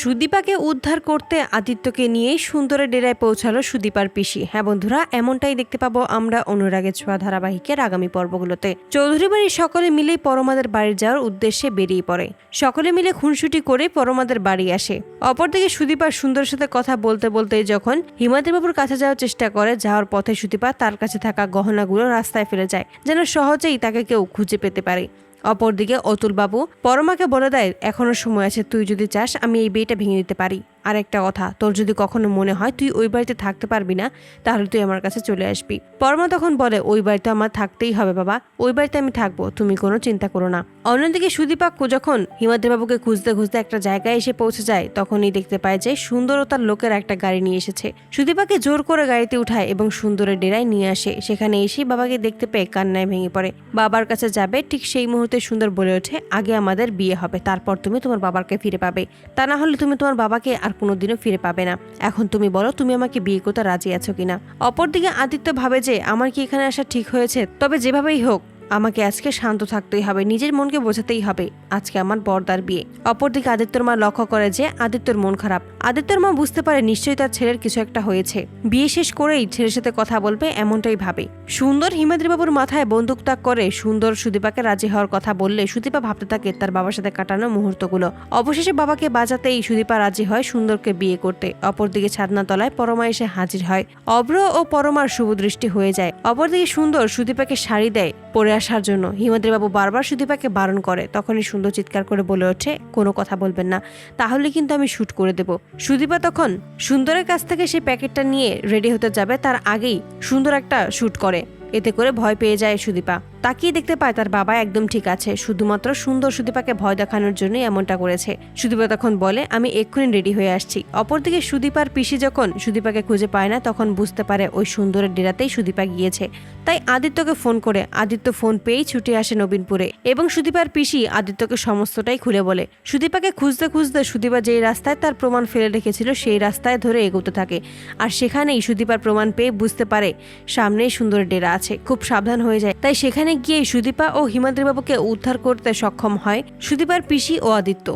সুদীপাকে উদ্ধার করতে আদিত্যকে নিয়েই সুন্দরের ডেরায় পৌঁছালো সুদীপার পিসি। হ্যাঁ বন্ধুরা, এমনটাই দেখতে পাবো আমরা অনুরাগের ছোঁয়া ধারাবাহিকের আগামী পর্বগুলোতে। চৌধুরী বাড়ির সকলে মিলেই পরমাদের বাড়ি যাওয়ার উদ্দেশ্যে বেরিয়ে পড়ে। সকলে মিলে খুনসুটি করে পরমাদের বাড়ি আসে। অপরদিকে সুদীপা সুন্দরের সাথে কথা বলতে বলতে যখন হিমাদ্রি বাবুর কাছে যাওয়ার চেষ্টা করে, যাওয়ার পথে সুদীপা তার কাছে থাকা গহনাগুলো রাস্তায় ফেলে যায়, যেন সহজেই তাকে কেউ খুঁজে পেতে পারে। অপরদিকে অতুলবাবু, পরমাকে বলে দেয় এখনও সময় আছে, তুই যদি চাস, আমি এই বিয়েটা ভেঙে দিতে পারি। আর একটা কথা, তোর যদি কখনো মনে হয় তুই ওই বাড়িতে থাকতে পারবি না, তাহলে তুই আমার কাছে চলে আসবি। পরমা তখন বলে, ওই বাড়িতে আমার থাকতেই হবে বাবা, ওই বাড়িতে আমি থাকব, তুমি কোনো চিন্তা করো না। অন্যদিকে সুদীপাক্কু যখন হিমাদ্রিবাবুকে খুঁজতে খুঁজতে একটা জায়গায় এসে পৌঁছে যায়, তখনই দেখতে পায় যে সুন্দর ও তার লোকের একটা গাড়ি নিয়ে এসেছে। সুদীপাকে জোর করে গাড়িতে উঠায় এবং সুন্দরের ডেরায় নিয়ে আসে। সেখানে এসে বাবাকে দেখতে পেয়ে কান্নায় ভেঙে পড়ে। বাবার কাছে যাবে, ঠিক সেই মুহূর্তে সুন্দর বলে ওঠে, আগে আমাদের বিয়ে হবে, তারপর তুমি তোমার বাবাকে ফিরে পাবে। তা না হলে তুমি তোমার বাবাকে আর কোনোদিনও ফিরে পাবে না। এখন তুমি বলো, তুমি আমাকে বিয়ে করতে রাজি আছো কিনা? অপরদিকে আদিত্য ভাবে যে, আমার কি এখানে আসা ঠিক হয়েছে? তবে যেভাবেই হোক আমাকে আজকে শান্ত থাকতেই হবে, নিজের মনকে বোঝাতেই হবে। আজকে আমার বর্দার বিয়ে। অপরদিকে আদিত্যর মা লক্ষ্য করে যে আদিত্যর মন খারাপ। আদিত্যর মা বুঝতে পারে নিশ্চয়ই তার ছেলের কিছু একটা হয়েছে। বিয়ে শেষ করেই ছেলের সাথে কথা বলবে, এমনটাই ভাবে। সুন্দর হিমাদ্রি বাবুর মাথায় বন্দুক তাক করে সুন্দর সুদীপাকে রাজি হওয়ার কথা বললে সুদীপা ভাবতে থাকে তার বাবার সাথে কাটানো মুহূর্তগুলো। অবশেষে বাবাকে বাজাতেই সুদীপা রাজি হয় সুন্দরকে বিয়ে করতে। অপরদিকে ছাদনা তলায় পরমা এসে হাজির হয়। অব্র ও পরমার শুভ দৃষ্টি হয়ে যায়। অপরদিকে সুন্দর সুদীপাকে শাড়ি দেয়, পরে আসার জন্য। হিমাদ্রী বাবু বারবার সুদীপাকে বারণ করে। তখনই সুন্দর চিৎকার করে বলে ওঠে, কোনো কথা বলবেন না। তাহলে কিন্তু আমি শ্যুট করে দেব। সুদীপা তখন সুন্দরের কাছ থেকে সেই প্যাকেটটা নিয়ে রেডি হতে যাবে। তার আগেই সুন্দর একটা শ্যুট করে। এতে করে ভয় পেয়ে যায় সুদীপা। তাকিয়ে দেখতে পায় তার বাবা একদম ঠিক আছে, শুধুমাত্র সুন্দর সুদীপাকে ভয় দেখানোর জন্যই এমনটা করেছে। সুদীপা তখন বলে, আমি এক্ষুনি রেডি হয়ে আসছি। অপরদিকে সুদীপার পিসি যখন সুদীপাকে খুঁজে পায় না, তখন বুঝতে পারে ওই সুন্দরের ডেরাতেই সুদীপা গিয়েছে। তাই আদিত্যকে ফোন করে, আদিত্য ফোন পেয়েই ছুটে আসে নবীনপুরে। এবং সুদীপার পিসি আদিত্যকে সমস্তটাই খুলে বলে। সুদীপাকে খুঁজতে খুঁজতে সুদীপা যেই রাস্তায় তার প্রমাণ ফেলে রেখেছিল, সেই রাস্তায় ধরে এগোতে থাকে। আর সেখানেই সুদীপার প্রমাণ পেয়ে বুঝতে পারে, সামনেই সুন্দরের ডেরা আছে, খুব সাবধান হয়ে যায়। তাই সেখানে গিয়ে সুদীপা ও হিমাদ্রিবাবুকে উদ্ধার করতে সক্ষম হয় সুদীপার পিসি ও আদিত্য।